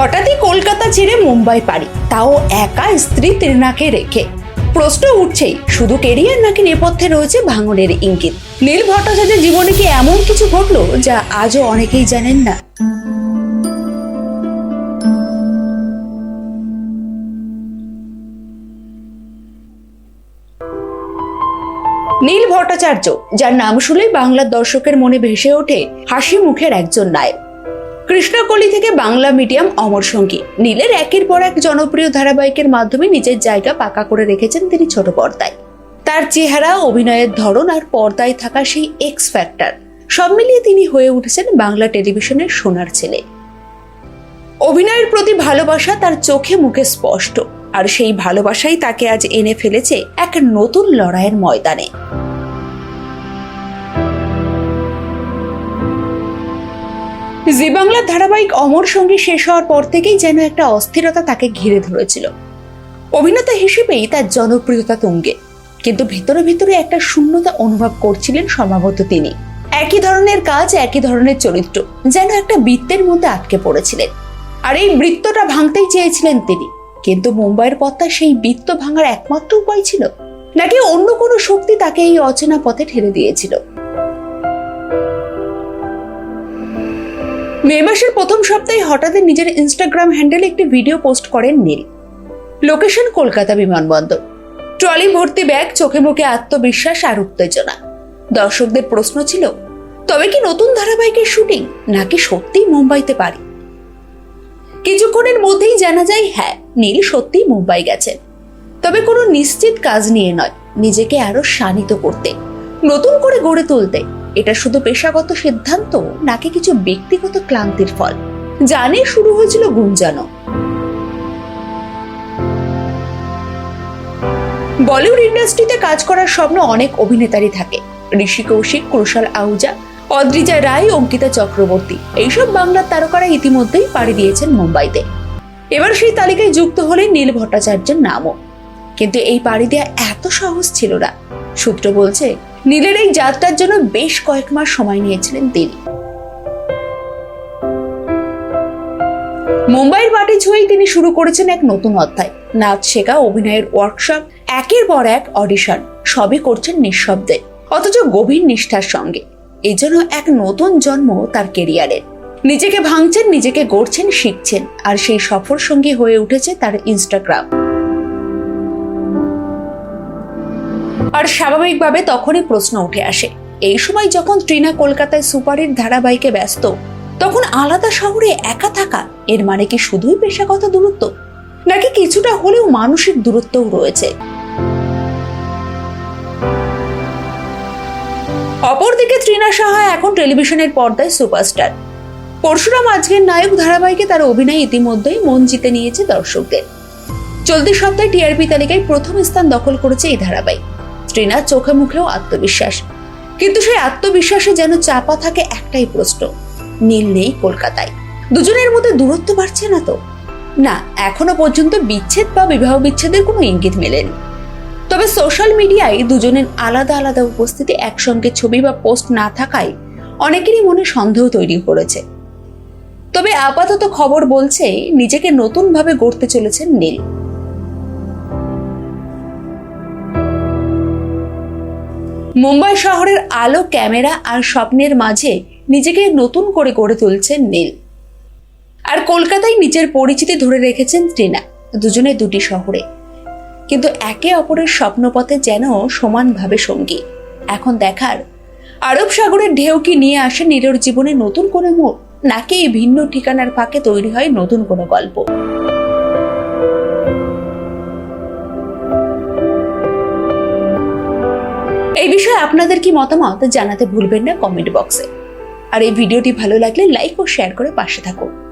হঠাৎই কলকাতা ছেড়ে মুম্বাই পাড়ি। তাও একা স্ত্রী তৃণাকে রেখে। প্রশ্ন উঠছেই, শুধু কেরিয়ার নাকি নেপথ্যে রয়েছে ভাঙনের ইঙ্গিত? নীল ভট্টাচার্যের জীবনে কি এমন কিছু ঘটলো যা আজও অনেকেই জানেন না? নীল ভট্টাচার্য, যার নাম শুনলেই বাংলার দর্শকের মনে ভেসে ওঠে হাসি মুখের একজন নায়ক। কৃষ্ণকলি থেকে বাংলা মিডিয়াম অমর সঙ্গী। নীলের একের পর এক জনপ্রিয় ধারাবাহিকের মাধ্যমে নিজের জায়গা পাকা করে রেখেছেন তিনি ছোট পর্দায়। তার চেহারা, অভিনয়ের ধরন আর পর্দায় থাকা সেই এক্স ফ্যাক্টর সব মিলিয়ে তিনি হয়ে উঠেছেন বাংলা টেলিভিশনের সোনার ছেলে। অভিনয়ের প্রতি ভালোবাসা তার চোখে মুখে স্পষ্ট, আর সেই ভালোবাসাই তাকে আজ এনে ফেলেছে এক নতুন লড়াইয়ের ময়দানে। জি বাংলার ধারাবাহিক অমর সঙ্গী শেষ হওয়ার পর থেকেই যেন একটা অস্থিরতা তাকে ঘিরে ধরেছিল। অভিনেতা হিসেবেই তার জনপ্রিয়তা তুঙ্গে, কিন্তু ভিতরে ভিতরে একটা শূন্যতা অনুভব করছিলেন সম্ভবত তিনি। একই ধরনের কাজ, একই ধরনের চরিত্র, যেন একটা বৃত্তের মধ্যে আটকে পড়েছিলেন। আর এই বৃত্তটা ভাঙতেই চেয়েছিলেন তিনি, কিন্তু মুম্বাইয়ের পথটা সেই বৃত্ত ভাঙার একমাত্র উপায় ছিল, নাকি অন্য কোনো শক্তি তাকে এই অচেনা পথে ঠেলে দিয়েছিল। মে মাসের প্রথম সপ্তাহে হঠাৎই নিজের ইনস্টাগ্রাম হ্যান্ডেলে একটি ভিডিও পোস্ট করেন নীল। লোকেশন কলকাতা বিমানবন্দর। ট্রলি ভর্তি ব্যাগ চোখে মুখে আত্মবিশ্বাস আর উত্তেজনা। দর্শকদের প্রশ্ন ছিল, তবে কি নতুন ধারাবাহিকের শুটিং নাকি সত্যিই মুম্বাইতে পারি? কিছুক্ষণের মধ্যেই জানা যায় হ্যাঁ নীল সত্যিই মুম্বাই গেছেন। তবে কোনো নিশ্চিত কাজ নিয়ে নয়, নিজেকে আরও শানিত করতে, নতুন করে গড়ে তুলতে। এটা শুধু পেশাগত সিদ্ধান্ত, নাকি কিছু ব্যক্তিগত ক্লান্তির ফল? জানে শুরু হয়েছিল গুঞ্জানো। বলিউড ইন্ডাস্ট্রিতে কাজ করার স্বপ্ন অনেক অভিনেতারই থাকে। ঋষি কৌশিক, কুশল আহুজা, অদ্রিজা রায়, অঙ্কিতা চক্রবর্তী। এইসব বাংলার তারকারা ইতিমধ্যেই পাড়ি দিয়েছেন মুম্বাইতে। এবার সেই তালিকায় যুক্ত হলেন নীল ভট্টাচার্যের নামও। কিন্তু এই পাড়ি দেওয়া এত সহজ ছিল না। সূত্র বলছে, নীলের এই যাত্রার জন্য বেশ কয়েক মাস সময় নিয়েছিলেন তিনি। মুম্বাইয়ের মাটি ছুঁয়েই তিনি শুরু করেছেন এক নতুন অধ্যায়। নাচ শেখা, অভিনয়ের ওয়ার্কশপ একের পর এক অডিশন সবই করছেন নিঃশব্দে, অথচ গভীর নিষ্ঠার সঙ্গে। এই জন্য এক নতুন জন্ম তার কেরিয়ারের নিজেকে ভাঙছেন, নিজেকে গড়ছেন, শিখছেন, আর সেই সফর সঙ্গী হয়ে উঠেছে তার ইনস্টাগ্রাম আর স্বাভাবিকভাবে তখনই প্রশ্ন উঠে আসে। এই সময় যখন ট্রিনা কলকাতায় সুপারহিট ধারাবাহিকে ব্যস্ত, তখন আলাদা শহরে একা থাকা, এর মানে কি শুধুই পেশাগত দূরত্ব? নাকি কিছুটা হলেও মানসিক দূরত্বও রয়েছে? অপরদিকে ত্রিনা সাহা এখন টেলিভিশনের পর্দায় সুপারস্টার। পরশুরাম আজকের নায়ক ধারাবাহিকে তার অভিনয় ইতিমধ্যেই মন জিতে নিয়েছে দর্শকদের। চলতি সপ্তাহে টিআরপি তালিকায় প্রথম স্থান দখল করেছে এই ধারাবাহিক। ত্রিনার চোখে মুখেও আত্মবিশ্বাস। কিন্তু সেই আত্মবিশ্বাসে যেন চাপা থাকে একটাই প্রশ্ন, নীল নেই কলকাতায়। দুজনের মধ্যে দূরত্ব বাড়ছে না তো? না, এখনও পর্যন্ত বিচ্ছেদ বা বিবাহ বিচ্ছেদের কোনো ইঙ্গিত মেলেনি। তবে সোশ্যাল মিডিয়ায় দুজনের আলাদা আলাদা উপস্থিতি একসঙ্গে ছবি বা পোস্ট না থাকায় অনেকেরই মনে সন্দেহ তৈরি করেছে। তবে আপাতত খবর বলছে, নিজেকে নতুনভাবে গড়তে চলেছেন নীল। মুম্বাই শহরের আলো ক্যামেরা আর স্বপ্নের মাঝে নিজেকে নতুন করে গড়ে তুলছেন নীল। আর কলকাতায় নিজের পরিচিতি ধরে রেখেছেন ত্রিনা, দুজনে দুটি শহরে। কিন্তু একে অপরের স্বপ্নপথে যেন সমানভাবে সঙ্গী। এখন দেখার, আরব সাগরের ঢেউ কি নিয়ে আসে নীলর জীবনে নতুন কোনো মোড় নাকি এই ভিন্ন ঠিকানার ফাঁকে তৈরি হয় নতুন কোনো গল্প? আপনাদের কি মতামত জানাতে ভুলবেন না কমেন্ট বক্সে। আর এই ভিডিওটি ভালো লাগলে লাইক ও শেয়ার করে পাশে থাকুন।